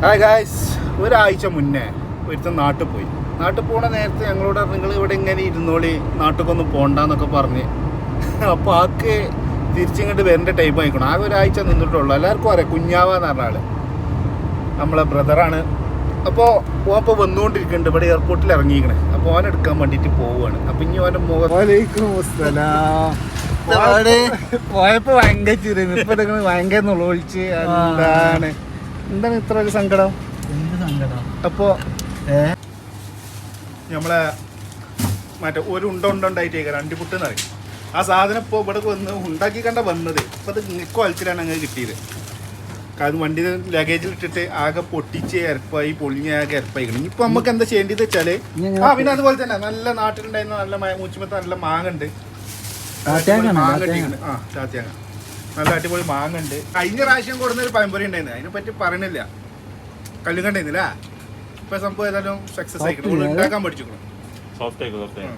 Hi guys ഒരാഴ്ച മുന്നേ ഒരുത്തൻ നാട്ടിൽ പോയി. നാട്ടിൽ പോണ നേരത്തെ ഞങ്ങളോട് നിങ്ങൾ ഇവിടെ ഇങ്ങനെ ഇരുന്നോളി നാട്ടിലൊന്ന് പോണ്ടെന്നൊക്കെ പറഞ്ഞ്. അപ്പോൾ ആക്ക് തിരിച്ചിങ്ങോട്ട് വരേണ്ട ടൈം ആയിക്കണം. ആകെ ഒരാഴ്ച നിന്നിട്ടുള്ളൂ. എല്ലാവർക്കും അറിയാം കുഞ്ഞാവ എന്ന് പറഞ്ഞ ആൾ. നമ്മളെ ബ്രദറാണ് അപ്പോൾ ഓൻ ഇപ്പോൾ വന്നുകൊണ്ടിരിക്കുന്നുണ്ട് ഇവിടെ എയർപോർട്ടിൽ ഇറങ്ങിയിരിക്കണേ. അപ്പോൾ ഓൻ എടുക്കാൻ വേണ്ടിയിട്ട് പോവുകയാണ് അപ്പം ഇനി ഓന്റെ മുഖം പോയപ്പോ ഭയങ്കര ചിരി ഇപ്പൊ ഭയങ്കര നുളവിളിച്ച് എന്താണ്? എന്താണ് ഇത്ര ഒരു സങ്കടം? അപ്പോ നമ്മളെ മറ്റേ ഒരു ഉണ്ട ഉണ്ട ഉണ്ടായിട്ടേക്ക രണ്ട് പുട്ട് പറയും. ആ സാധനം ഇപ്പോൾ ഇവിടെ വന്ന് ഉണ്ടാക്കി കണ്ട വന്നത് ഇപ്പൊ അത് നിക്കോ അലച്ചിലാണ് അങ്ങനെ കിട്ടിയത്. കാരണം വണ്ടി ലഗേജിൽ ഇട്ടിട്ട് ആകെ പൊട്ടിച്ച് ഇരപ്പായി പൊളിഞ്ഞ ആകെ ഇരപ്പായിക്കണം ഇപ്പൊ നമുക്ക് എന്താ ചെയ്യേണ്ടത് വെച്ചാൽ ആ പിന്നെ അതുപോലെ തന്നെ നല്ല നാട്ടിലുണ്ടായിരുന്ന നല്ല മൂച്ചുമത്ത നല്ല മാങ്ങ ഉണ്ട്? മാങ്ങ. ആ ചാത്തിയാങ്ങ. നല്ല അടിപൊളി മാങ്ങ ഉണ്ട് കഴിഞ്ഞ പ്രാവശ്യം കൊടുന്ന ഒരു പഴംപൊരി ഉണ്ടായിരുന്നു. അതിനെ പറ്റി പറയണില്ല. കല്ലുകണ്ടായിരുന്നില്ല ഇപ്പൊ സംഭവം ഏതായാലും സക്സസ് ആയിക്കണം ഉണ്ടാക്കാൻ പഠിച്ചു. സോഫ്റ്റ് ആയിക്കോ സോഫ്റ്റ്.